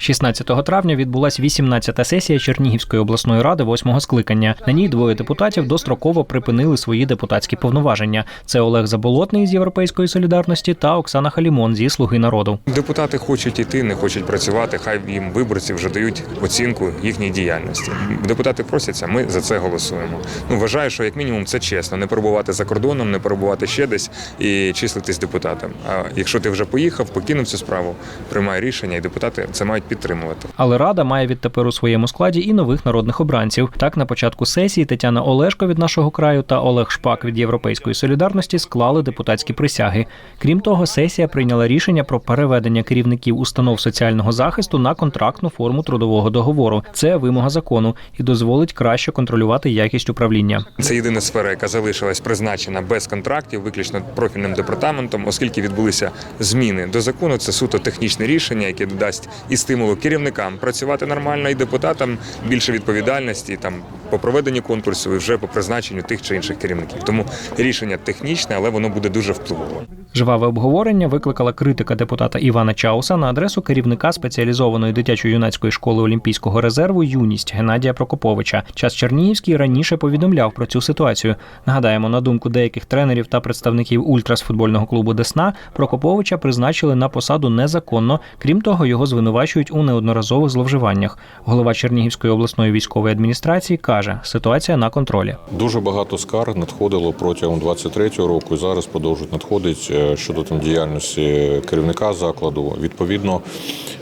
16 травня відбулася 18-та сесія Чернігівської обласної ради восьмого скликання. На ній двоє депутатів достроково припинили свої депутатські повноваження. Це Олег Заболотний з Європейської солідарності та Оксана Халімон зі Слуги народу. Депутати хочуть іти, не хочуть працювати. Хай їм виборці вже дають оцінку їхній діяльності. Депутати просяться, ми за це голосуємо. Ну вважаю, що як мінімум це чесно. Не перебувати за кордоном, не перебувати ще десь і числитись депутатом. А якщо ти вже поїхав, покинув цю справу, приймай рішення, і депутати це мають підтримувати. Але рада має відтепер у своєму складі і нових народних обранців. Так, на початку сесії Тетяна Олешко від нашого краю та Олег Шпак від Європейської солідарності склали депутатські присяги. Крім того, сесія прийняла рішення про переведення керівників установ соціального захисту на контрактну форму трудового договору. Це вимога закону і дозволить краще контролювати якість управління. Це єдина сфера, яка залишилась призначена без контрактів, виключно профільним департаментом, оскільки відбулися зміни до закону. Це суто технічне рішення, яке дасть і стимулу керівникам працювати нормально, і депутатам більше відповідальності там по проведенню конкурсу і вже по призначенню тих чи інших керівників. Тому рішення технічне, але воно буде дуже впливове. Жваве обговорення викликала критика депутата Івана Чауса на адресу керівника спеціалізованої дитячо-юнацької школи Олімпійського резерву Юність Геннадія Прокоповича. Час Чернігівський раніше повідомляв про цю ситуацію. Нагадаємо, на думку деяких тренерів та представників ультрас футбольного клубу Десна Прокоповича призначили на посаду незаконно. Крім того, його звинувачують у неодноразових зловживаннях. Голова Чернігівської обласної військової адміністрації каже, ситуація на контролі. Дуже багато скарг надходило протягом 23-го року і зараз продовжують надходити е, щодо там діяльності керівника закладу. Відповідно,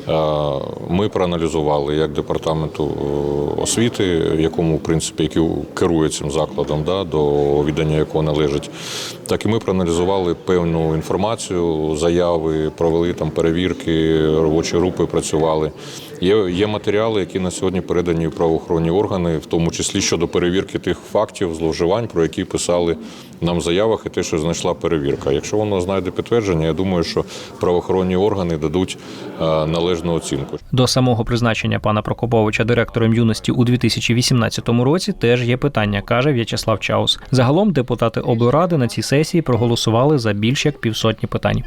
е, ми проаналізували як департаменту е, освіти, якому в принципі який керує цим закладом, да, до віддання якого належить. Так і ми проаналізували певну інформацію, заяви, провели там перевірки, робочі групи працювали. Є, є матеріали, які на сьогодні передані в правоохоронні органи, в тому числі щодо перевірки тих фактів зловживань, про які писали нам в заявах, і те, що знайшла перевірка. Якщо воно знайде підтвердження, я думаю, що правоохоронні органи дадуть е, належну оцінку. До самого призначення пана Прокоповича директором юності у 2018 році теж є питання, каже В'ячеслав Чаус. Загалом депутати облради на цій сесії проголосували за більш як півсотні питань.